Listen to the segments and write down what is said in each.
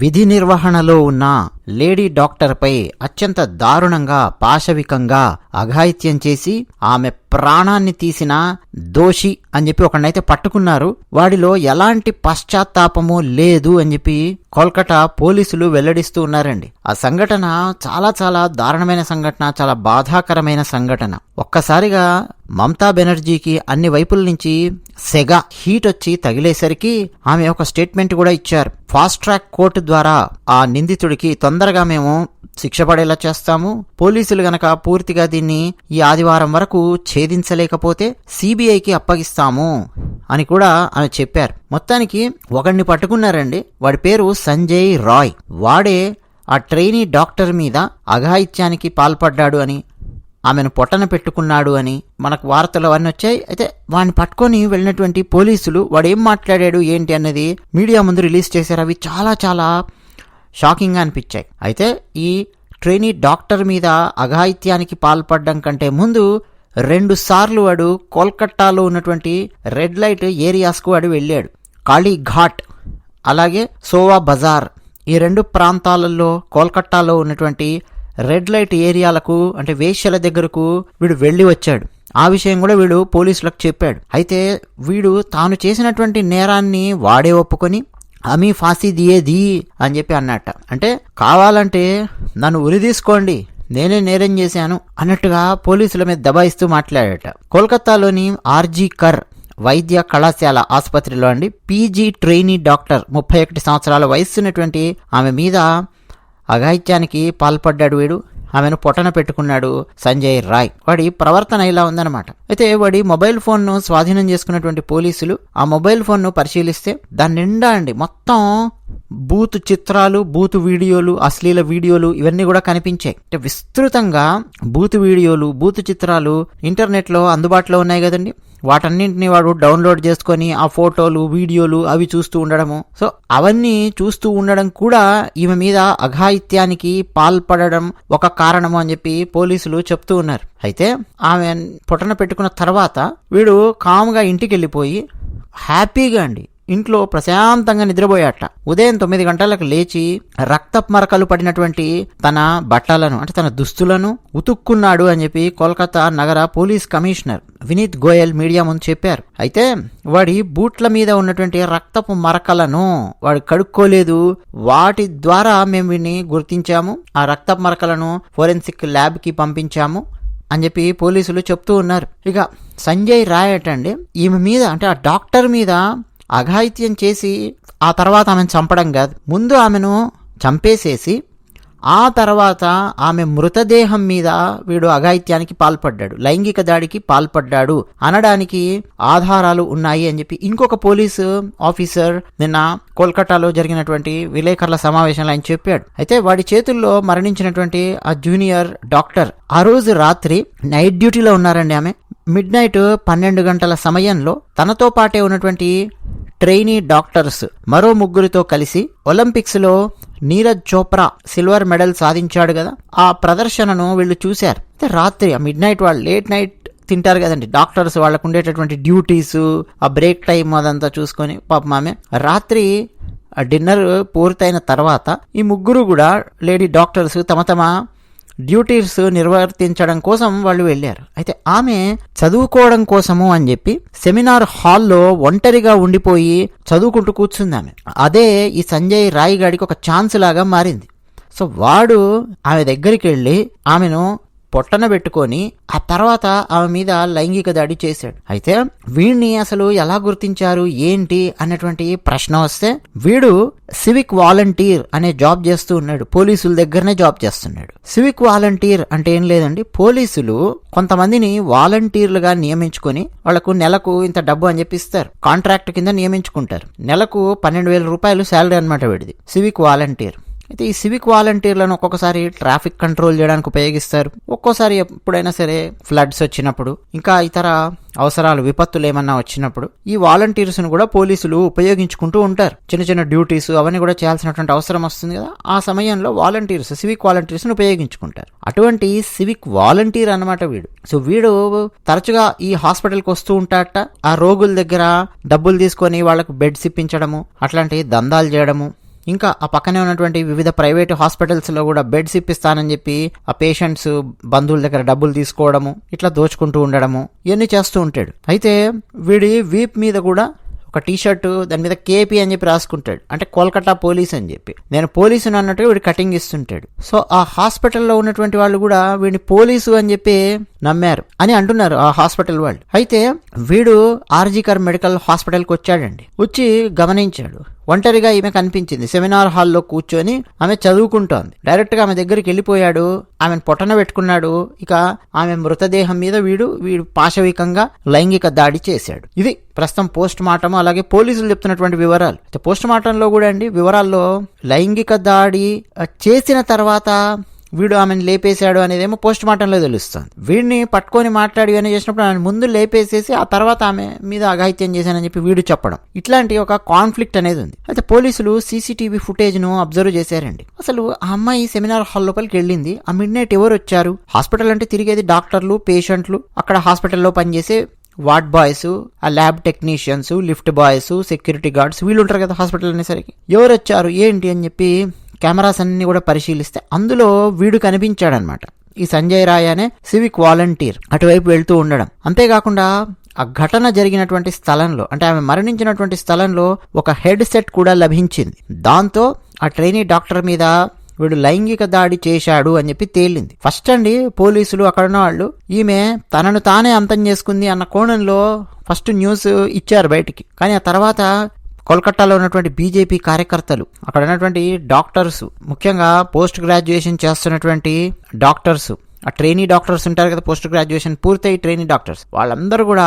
విధి నిర్వహణలో ఉన్న లేడీ డాక్టర్పై అత్యంత దారుణంగా పాశవికంగా అఘాయిత్యం చేసి ఆమె ప్రాణాన్ని తీసిన దోషి అని చెప్పి ఒకనైతే పట్టుకున్నారు. వాడిలో ఎలాంటి పశ్చాత్తాపము లేదు అని చెప్పి కోల్కతా పోలీసులు వెల్లడిస్తూ ఉన్నారండి. ఆ సంఘటన చాలా చాలా దారుణమైన సంఘటన చాలా బాధాకరమైన సంఘటన. ఒక్కసారిగా మమతా బెనర్జీకి అన్ని వైపుల నుంచి సెగ హీట్ వచ్చి తగిలేసరికి ఆమె ఒక స్టేట్మెంట్ కూడా ఇచ్చారు. ఫాస్ట్ ట్రాక్ కోర్టు ద్వారా ఆ నిందితుడికి తొందరగా మేము శిక్ష పడేలా చేస్తాము. పోలీసులు గనక పూర్తిగా దీన్ని ఈ ఆదివారం వరకు ఛేదించలేకపోతే సిబిఐకి అప్పగిస్తాము అని కూడా ఆమె చెప్పారు. మొత్తానికి ఒకడిని పట్టుకున్నారండి. వాడి పేరు సంజయ్ రాయ్. వాడే ఆ ట్రైనీ డాక్టర్ మీద అఘాయిత్యానికి పాల్పడ్డాడు అని ఆమెను పొట్టన పెట్టుకున్నాడు అని మనకు వార్తలు అవన్నీ వచ్చాయి. అయితే వాడిని పట్టుకొని వెళ్ళినటువంటి పోలీసులు వాడు ఏం మాట్లాడాడు ఏంటి అన్నది మీడియా ముందు రిలీజ్ చేశారు. అవి చాలా చాలా షాకింగ్గా అనిపించాయి. అయితే ఈ ట్రైనీ డాక్టర్ మీద అఘాయిత్యానికి పాల్పడడం కంటే ముందు రెండు సార్లు వాడు కోల్కట్టాలో ఉన్నటువంటి రెడ్ లైట్ ఏరియాస్కు వాడు వెళ్ళాడు. కాళీఘాట్ అలాగే సోవా బజార్ ఈ రెండు ప్రాంతాలలో కోల్కట్టాలో ఉన్నటువంటి రెడ్ లైట్ ఏరియాలకు అంటే వేశ్యల దగ్గరకు వీడు వెళ్ళి వచ్చాడు. ఆ విషయం కూడా వీడు పోలీసులకు చెప్పాడు. అయితే వీడు తాను చేసినటువంటి నేరాన్ని వాడే ఒప్పుకొని హమీ ఫాసీ దియేది అని చెప్పి అన్నట్ట. అంటే కావాలంటే నన్ను ఉరి తీసుకోండి నేనే నేరం చేశాను అన్నట్టుగా పోలీసుల మీద దబాయిస్తూ మాట్లాడట. కోల్కతాలోని ఆర్జీ కర్ వైద్య కళాశాల ఆసుపత్రిలో అండి పీజీ ట్రైనీ డాక్టర్ ముప్పై ఒకటి సంవత్సరాల వయస్సున్నటువంటి ఆమె మీద అఘాయిత్యానికి పాల్పడ్డాడు వీడు. ఆమెను పొట్టన పెట్టుకున్నాడు సంజయ్ రాయ్. వాడి ప్రవర్తన ఇలా ఉందన్నమాట. అయితే వాడి మొబైల్ ఫోన్ను స్వాధీనం చేసుకున్నటువంటి పోలీసులు ఆ మొబైల్ ఫోన్ను పరిశీలిస్తే దాని నిండా అండి మొత్తం బూత్ చిత్రాలు బూత్ వీడియోలు అశ్లీల వీడియోలు ఇవన్నీ కూడా కనిపించాయి. అంటే విస్తృతంగా బూత్ వీడియోలు బూత్ చిత్రాలు ఇంటర్నెట్లో అందుబాటులో ఉన్నాయి కదండి. వాటన్నింటినీ వాడు డౌన్లోడ్ చేసుకొని ఆ ఫోటోలు వీడియోలు అవి చూస్తూ ఉండడము. సో అవన్నీ చూస్తూ ఉండడం కూడా ఈమె మీద అఘాయిత్యానికి పాల్పడడం ఒక కారణము అని చెప్పి పోలీసులు చెప్తూ ఉన్నారు. అయితే ఆమె పొట్టన పెట్టుకున్న తర్వాత వీడు కామ్గా ఇంటికి వెళ్ళిపోయి హ్యాపీగా అండి. ఇంట్లో ప్రశాంతంగా నిద్రపోయాట. ఉదయం తొమ్మిది గంటలకు లేచి రక్త మరకలు పడినటువంటి తన బట్టలను అంటే తన దుస్తులను ఉతుక్కున్నాడు అని చెప్పి కోల్కతా నగర police commissioner Vineet Goyal media ముందు చెప్పారు. అయితే వాడి బూట్ల మీద ఉన్నటువంటి రక్తపు మరకలను వాడు కడుక్కోలేదు. వాటి ద్వారా మేము వీడిని గుర్తించాము. ఆ రక్తపు మరకలను ఫోరెన్సిక్ ల్యాబ్కి పంపించాము అని చెప్పి పోలీసులు చెప్తూ ఉన్నారు. ఇక సంజయ్ రాయట్ అండి ఈమె మీద అంటే ఆ డాక్టర్ మీద అఘాయిత్యం చేసి ఆ తర్వాత ఆమెను చంపడం కాదు. ముందు ఆమెను చంపేసేసి ఆ తర్వాత ఆమె మృతదేహం మీద వీడు అఘాయిత్యానికి పాల్పడ్డాడు. లైంగిక దాడికి పాల్పడ్డాడు. అనడానికి ఆధారాలు ఉన్నాయి అని చెప్పి ఇంకొక పోలీసు ఆఫీసర్ నిన్న కోల్కతాలో జరిగినటువంటి విలేకరుల సమావేశంలో ఆయన చెప్పాడు. అయితే వాడి చేతుల్లో మరణించినటువంటి ఆ జూనియర్ డాక్టర్ ఆ రోజు రాత్రి నైట్ డ్యూటీలో ఉన్నారండి ఆమె. మిడ్ నైట్ పన్నెండు గంటల సమయంలో తనతో పాటే ఉన్నటువంటి ట్రైనీ డాక్టర్స్ మరో ముగ్గురితో కలిసి ఒలింపిక్స్లో నీరజ్ చోప్రా సిల్వర్ మెడల్ సాధించాడు కదా. ఆ ప్రదర్శనను వీళ్ళు చూశారు. అయితే రాత్రి ఆ మిడ్ నైట్ వాళ్ళు లేట్ నైట్ తింటారు కదండి. డాక్టర్స్ వాళ్ళకు ఉండేటటువంటి డ్యూటీస్ ఆ బ్రేక్ టైం అదంతా చూసుకొని పాపం ఆమె రాత్రి ఆ డిన్నర్ పూర్తయిన తర్వాత ఈ ముగ్గురు కూడా లేడీ డాక్టర్స్ తమ తమ డ్యూటీస్ నిర్వర్తించడం కోసం వాళ్ళు వెళ్ళారు. అయితే ఆమె చదువుకోవడం కోసము అని చెప్పి సెమినార్ హాల్లో ఒంటరిగా ఉండిపోయి చదువుకుంటూ కూర్చుంది ఆమె. అదే ఈ సంజయ్ రాయ్ గాడికి ఒక ఛాన్స్ లాగా మారింది. సో వాడు ఆమె దగ్గరికి వెళ్ళి ఆమెను పొట్టన పెట్టుకొని ఆ తర్వాత ఆమె మీద లైంగిక దాడి చేశాడు. అయితే వీడిని అసలు ఎలా గుర్తించారు? ఏంటి? అన్నటువంటి ప్రశ్న వస్తే వీడు సివిక్ వాలంటీర్ అనే జాబ్ చేస్తూ ఉన్నాడు. పోలీసుల దగ్గరనే జాబ్ చేస్తున్నాడు. సివిక్ వాలంటీర్ అంటే ఏం లేదండి. పోలీసులు కొంతమందిని వాలంటీర్లుగా నియమించుకొని వాళ్ళకు నెలకు ఇంత డబ్బు అని చెప్పి ఇస్తారు. కాంట్రాక్ట్ కింద నియమించుకుంటారు. నెలకు పన్నెండు వేల రూపాయలు శాలరీ అనమాట వీడిది. Civic volunteer. అయితే ఈ సివిక్ వాలంటీర్లను ఒక్కొక్కసారి ట్రాఫిక్ కంట్రోల్ చేయడానికి ఉపయోగిస్తారు. ఒక్కోసారి ఎప్పుడైనా సరే ఫ్లడ్స్ వచ్చినప్పుడు ఇంకా ఇతర అవసరాలు విపత్తులు ఏమన్నా వచ్చినప్పుడు ఈ వాలంటీర్స్ను కూడా పోలీసులు ఉపయోగించుకుంటూ ఉంటారు. చిన్న చిన్న డ్యూటీస్ అవన్నీ కూడా చేయాల్సినటువంటి అవసరం వస్తుంది కదా. ఆ సమయంలో వాలంటీర్స్ సివిక్ వాలంటీర్స్ను ఉపయోగించుకుంటారు. అటువంటి సివిక్ వాలంటీర్ అన్నమాట వీడు. సో వీడు తరచుగా ఈ హాస్పిటల్కి వస్తూ ఉంటాడట. ఆ రోగుల దగ్గర డబ్బులు తీసుకొని వాళ్ళకు బెడ్స్ ఇప్పించడము అట్లాంటి దందాలు చేయడము ఇంకా ఆ పక్కనే ఉన్నటువంటి వివిధ ప్రైవేట్ హాస్పిటల్స్లో కూడా బెడ్స్ ఇప్పిస్తానని చెప్పి ఆ పేషెంట్స్ బంధువుల దగ్గర డబ్బులు తీసుకోవడము ఇట్లా దోచుకుంటూ ఉండడము ఇవన్నీ చేస్తూ ఉంటాడు. అయితే వీడి వీప్ మీద కూడా ఒక టీషర్టు దాని మీద కేపీ అని చెప్పి రాసుకుంటాడు. అంటే కోల్కతా పోలీస్ అని చెప్పి. నేను పోలీసుని అన్నట్టుగా వీడు కటింగ్ ఇస్తుంటాడు. సో ఆ హాస్పిటల్లో ఉన్నటువంటి వాళ్ళు కూడా వీడిని పోలీసు అని చెప్పి నమ్మారు అని అంటున్నారు ఆ హాస్పిటల్ వాళ్ళు. అయితే వీడు ఆర్జీకర్ మెడికల్ హాస్పిటల్కి వచ్చాడండి. వచ్చి గమనించాడు. ఒంటరిగా ఈమె కనిపించింది. సెమినార్ హాల్లో కూర్చొని ఆమె చదువుకుంటోంది. డైరెక్ట్గా ఆమె దగ్గరికి వెళ్ళిపోయాడు. ఆమెను పొట్టన పెట్టుకున్నాడు. ఇక ఆమె మృతదేహం మీద వీడు వీడు పాశవికంగా లైంగిక దాడి చేశాడు. ఇది ప్రస్తుతం పోస్ట్ మార్టం అలాగే పోలీసులు చెప్తున్నటువంటి వివరాలు. పోస్ట్ మార్టంలో కూడా అండి వివరాల్లో లైంగిక దాడి చేసిన తర్వాత వీడు ఆమెను లేపేశాడు అనేదేమో పోస్ట్ మార్టంలో తెలుస్తుంది. వీడిని పట్టుకొని మాట్లాడి అని చేసినప్పుడు ఆమె ముందు లేపేసేసి ఆ తర్వాత ఆమె మీద అఘాయిత్యం చేశానని చెప్పి వీడు చెప్పడం. ఇట్లాంటి ఒక కాన్ఫ్లిక్ట్ అనేది ఉంది. అయితే పోలీసులు సీసీటీవీ ఫుటేజ్ను అబ్జర్వ్ చేశారండి. అసలు ఆ అమ్మాయి సెమినార్ హాల్ లోపలికి వెళ్ళింది. ఆ మిడ్ నైట్ ఎవరు వచ్చారు? హాస్పిటల్ అంటే తిరిగేది డాక్టర్లు పేషెంట్లు. అక్కడ హాస్పిటల్లో పనిచేసే వార్డ్ బాయ్స్ ఆ lab technicians lift boys security guards వీళ్ళు ఉంటారు కదా హాస్పిటల్ అనేసరికి. ఎవరు వచ్చారు? ఏంటి అని చెప్పి కెమెరాస్ అన్ని కూడా పరిశీలిస్తే అందులో వీడు కనిపించాడనమాట. ఈ సంజయ్ రాయ్ అనే సివిక్ వాలంటీర్ అటువైపు వెళ్తూ ఉండడం. అంతేకాకుండా ఆ ఘటన జరిగినటువంటి స్థలంలో అంటే ఆమె మరణించినటువంటి స్థలంలో ఒక హెడ్ సెట్ కూడా లభించింది. దాంతో ఆ ట్రైనీ డాక్టర్ మీద వీడు లైంగిక దాడి చేశాడు అని చెప్పి తేలింది. ఫస్ట్ అండి పోలీసులు అక్కడ వాళ్ళు ఈమె తనను తానే అంతం చేసుకుంది అన్న కోణంలో ఫస్ట్ న్యూస్ ఇచ్చారు బయటికి. కానీ ఆ తర్వాత కోల్కతాలో ఉన్నటువంటి బీజేపీ కార్యకర్తలు అక్కడ ఉన్నటువంటి డాక్టర్స్ ముఖ్యంగా పోస్ట్ గ్రాడ్యుయేషన్ చేస్తున్నటువంటి డాక్టర్స్ ఆ ట్రైనీ డాక్టర్స్ ఉంటారు కదా పోస్ట్ గ్రాడ్యుయేషన్ పూర్తయి ట్రైనీ డాక్టర్స్ వాళ్ళందరూ కూడా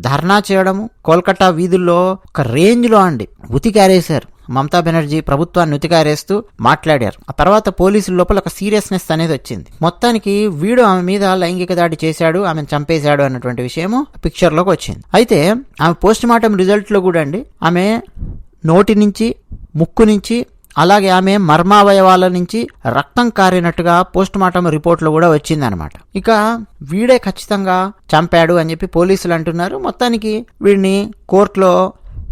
ధర్నా చేయడము కోల్కతా వీధుల్లో ఒక రేంజ్లో అండి. ఉతికారేశారు. మమతా బెనర్జీ ప్రభుత్వాన్ని ఉతికారేస్తూ మాట్లాడారు. ఆ తర్వాత పోలీసుల లోపల ఒక సీరియస్నెస్ అనేది వచ్చింది. మొత్తానికి వీడు ఆమె మీద లైంగిక దాడి చేశాడు ఆమెను చంపేశాడు అన్నటువంటి విషయము పిక్చర్లోకి వచ్చింది. అయితే ఆమె పోస్ట్ మార్టం రిజల్ట్లో కూడా అండి ఆమె నోటి నుంచి ముక్కు నుంచి అలాగే ఆమె మర్మావయవాల నుంచి రక్తం కారినట్టుగా పోస్ట్ మార్టం రిపోర్ట్లో కూడా వచ్చిందనమాట ఇక వీడే ఖచ్చితంగా చంపాడు అని చెప్పి పోలీసులు అంటున్నారు. మొత్తానికి వీడిని కోర్టులో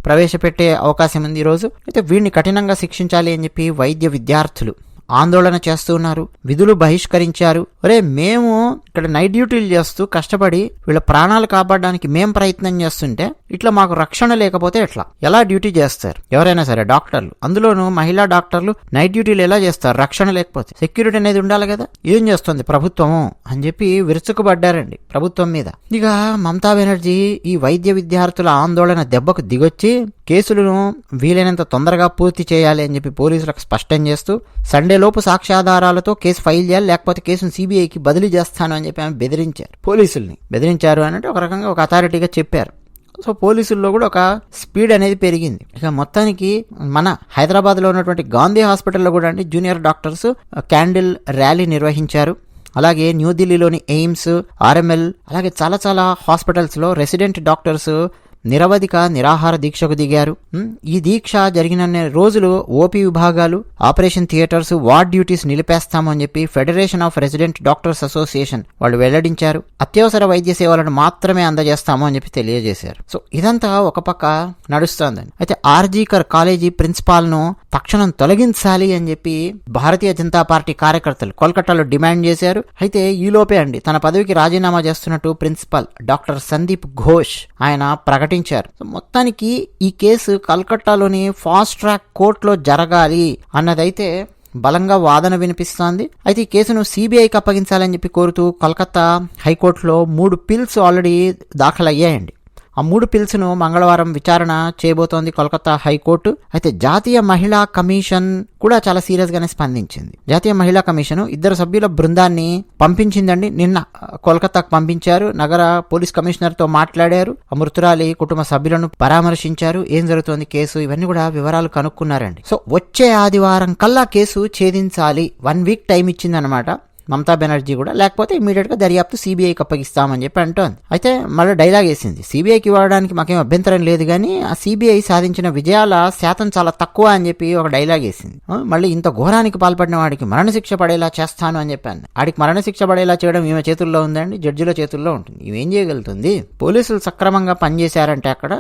ప్రవేశపెట్టే అవకాశం ఉంది ఈరోజు. అయితే వీడిని కఠినంగా శిక్షించాలి అని చెప్పి వైద్య విద్యార్థులు ఆందోళన చేస్తూ ఉన్నారు. విధులు బహిష్కరించారు. ఒరే మేము ఇక్కడ నైట్ డ్యూటీలు చేస్తూ కష్టపడి వీళ్ళ ప్రాణాలు కాపాడడానికి మేం ప్రయత్నం చేస్తుంటే ఇట్లా మాకు రక్షణ లేకపోతే ఎట్లా? ఎలా డ్యూటీ చేస్తారు? ఎవరైనా సరే డాక్టర్లు. అందులోనూ మహిళా డాక్టర్లు నైట్ డ్యూటీలు ఎలా చేస్తారు? రక్షణ లేకపోతే. సెక్యూరిటీ అనేది ఉండాలి కదా? ఏం చేస్తుంది ప్రభుత్వము? అని చెప్పి విరుచుకుపడ్డారండి ప్రభుత్వం మీద. ఇక మమతా బెనర్జీ ఈ వైద్య విద్యార్థుల ఆందోళన దెబ్బకు దిగొచ్చి కేసులను వీలైనంత తొందరగా పూర్తి చేయాలి అని చెప్పి పోలీసులకు స్పష్టం చేస్తూ సండే లోపు సాక్ష్యాధారాలతో కేసు ఫైల్ చేయాలి లేకపోతే కేసును సిబిఐకి బదిలీ చేస్తాను అని చెప్పి ఆమె బెదిరించారు. పోలీసుల్ని బెదిరించారు అని అంటే ఒక రకంగా ఒక అథారిటీగా చెప్పారు. సో పోలీసుల్లో కూడా ఒక స్పీడ్ అనేది పెరిగింది. ఇక మొత్తానికి మన హైదరాబాద్లో ఉన్నటువంటి గాంధీ హాస్పిటల్లో కూడా అండి జూనియర్ డాక్టర్స్ క్యాండిల్ ర్యాలీ నిర్వహించారు. అలాగే న్యూఢిల్లీలోని ఎయిమ్స్ ఆర్ఎంఎల్ అలాగే చాలా చాలా హాస్పిటల్స్లో రెసిడెంట్ డాక్టర్స్ నిరవధిక నిరాహార దీక్షకు దిగారు. ఈ దీక్ష జరిగిన రోజులు ఓపీ విభాగాలు ఆపరేషన్ థియేటర్స్ వార్డ్ డ్యూటీస్ నిలిపేస్తామని చెప్పి federation of resident doctors association వాళ్ళు వెల్లడించారు. అత్యవసర వైద్య సేవలను మాత్రమే అందజేస్తాము అని చెప్పి తెలియజేశారు. సో ఇదంతా ఒక పక్క నడుస్తోందండి. అయితే ఆర్జీకర్ కాలేజీ ప్రిన్సిపాల్ను తక్షణం తొలగించాలి అని చెప్పి భారతీయ జనతా పార్టీ కార్యకర్తలు కోల్కతాలో డిమాండ్ చేశారు. అయితే ఈలోపే అండి తన పదవికి రాజీనామా చేస్తున్నట్టు ప్రిన్సిపల్ డాక్టర్ సందీప్ ఘోష్ ఆయన ప్రకటించారు. మొత్తానికి ఈ కేసు కల్కట్టాలోని ఫాస్ట్ ట్రాక్ కోర్టులో జరగాలి అన్నదైతే బలంగా వాదన వినిపిస్తోంది. అయితే ఈ కేసును సిబిఐకి అప్పగించాలని చెప్పి కోరుతూ కలకత్తా హైకోర్టులో మూడు పిల్స్ ఆల్రెడీ దాఖలయ్యాయండి. ఆ మూడు పిల్స్ను మంగళవారం విచారణ చేయబోతోంది కోల్కతా హైకోర్టు. అయితే జాతీయ మహిళా కమిషన్ కూడా చాలా సీరియస్ గానే స్పందించింది. జాతీయ మహిళా కమిషన్ ఇద్దరు సభ్యుల బృందాన్ని పంపించిందండి. నిన్న కోల్కతాకు పంపించారు. నగర పోలీస్ కమిషనర్తో మాట్లాడారు. ఆ మృతురాలి కుటుంబ సభ్యులను పరామర్శించారు. ఏం జరుగుతోంది కేసు? ఇవన్నీ కూడా వివరాలు కనుక్కున్నారండి. సో వచ్చే ఆదివారం కల్లా కేసు ఛేదించాలి. వన్ వీక్ టైం ఇచ్చిందనమాట మమతా బెనర్జీ కూడా లేకపోతే ఇమీడియట్గా దర్యాప్తు సీబీఐకి అప్పగిస్తామని చెప్పి అంటోంది. అయితే మళ్ళీ డైలాగ్ వేసింది సీబీఐకి ఇవ్వడానికి మాకేం అభ్యంతరం లేదు కానీ ఆ సీబీఐ సాధించిన విజయాల శాతం చాలా తక్కువ అని చెప్పి ఒక డైలాగ్ వేసింది. మళ్ళీ ఇంత ఘోరానికి పాల్పడిన వాడికి మరణశిక్ష పడేలా చేస్తాను అని చెప్పాను ఆడికి మరణశిక్ష పడేలా చేయడం ఈమె చేతుల్లో ఉందండి జడ్జిల చేతుల్లో ఉంటుంది. ఇవేం చేయగలుగుతుంది? పోలీసులు సక్రమంగా పనిచేశారంటే అక్కడ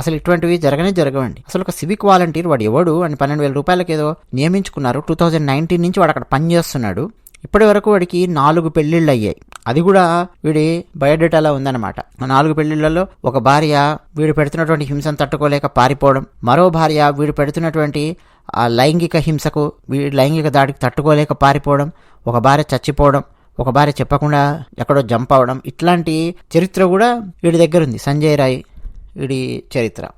అసలు ఇటువంటివి జరగనే జరగవండి. అసలు ఒక సివిక్ వాలంటీర్ వాడు ఎవడు అని పన్నెండు వేల రూపాయలకేదో నియమించుకున్నారు. టూ థౌజండ్ నైన్టీన్ నుంచి వాడు అక్కడ పనిచేస్తున్నాడు. ఇప్పటి వరకు వాడికి నాలుగు పెళ్ళిళ్ళు అయ్యాయి అది కూడా వీడి బయోడేటాలో ఉందన్నమాట. నాలుగు పెళ్ళిళ్ళలో ఒక భార్య వీడు పెడుతున్నటువంటి హింసను తట్టుకోలేక పారిపోవడం మరో భార్య వీడు పెడుతున్నటువంటి ఆ లైంగిక హింసకు వీడి లైంగిక దాడికి తట్టుకోలేక పారిపోవడం ఒక భార్య చచ్చిపోవడం ఒక భార్య చెప్పకుండా ఎక్కడో జంప్ అవడం ఇట్లాంటి చరిత్ర కూడా వీడి దగ్గర ఉంది సంజయ్ రాయ్ వీడి చరిత్ర.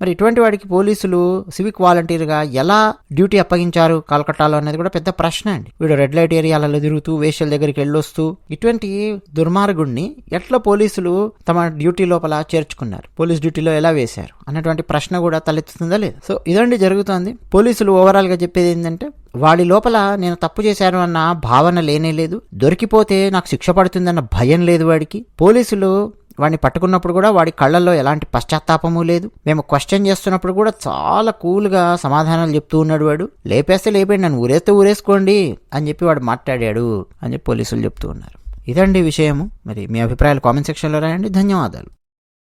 మరి ఇటువంటి వాడికి పోలీసులు సివిక్ వాలంటీర్గా ఎలా డ్యూటీ అప్పగించారు కలకట్టాలో అనేది కూడా పెద్ద ప్రశ్న అండి. వీడు రెడ్ లైట్ ఏరియాలలో తిరుగుతూ వేషల దగ్గరికి వెళ్ళొస్తూ ఇటువంటి దుర్మార్గుడిని ఎట్లా పోలీసులు తమ డ్యూటీ లోపల చేర్చుకున్నారు? పోలీస్ డ్యూటీలో ఎలా వేశారు? అన్నటువంటి ప్రశ్న కూడా తలెత్తుతుందా లేదు? సో ఇదండి జరుగుతోంది. పోలీసులు ఓవరాల్గా చెప్పేది ఏంటంటే వాడి లోపల నేను తప్పు చేశాను అన్న భావన లేనే లేదు. దొరికిపోతే నాకు శిక్ష పడుతుందన్న భయం లేదు వాడికి. పోలీసులు వాడిని పట్టుకున్నప్పుడు కూడా వాడి కళ్ళల్లో ఎలాంటి పశ్చాత్తాపము లేదు. మేము క్వశ్చన్ చేస్తున్నప్పుడు కూడా చాలా కూల్గా సమాధానాలు చెప్తూ ఉన్నాడు వాడు. లేపేస్తే లేపండి నన్ను ఊరేస్తే ఊరేసుకోండి అని చెప్పి వాడు మాట్లాడాడు అని చెప్పి పోలీసులు చెప్తూ ఉన్నారు. ఇదండి విషయము. మరి మీ అభిప్రాయాలు కామెంట్ సెక్షన్లో రాయండి. ధన్యవాదాలు.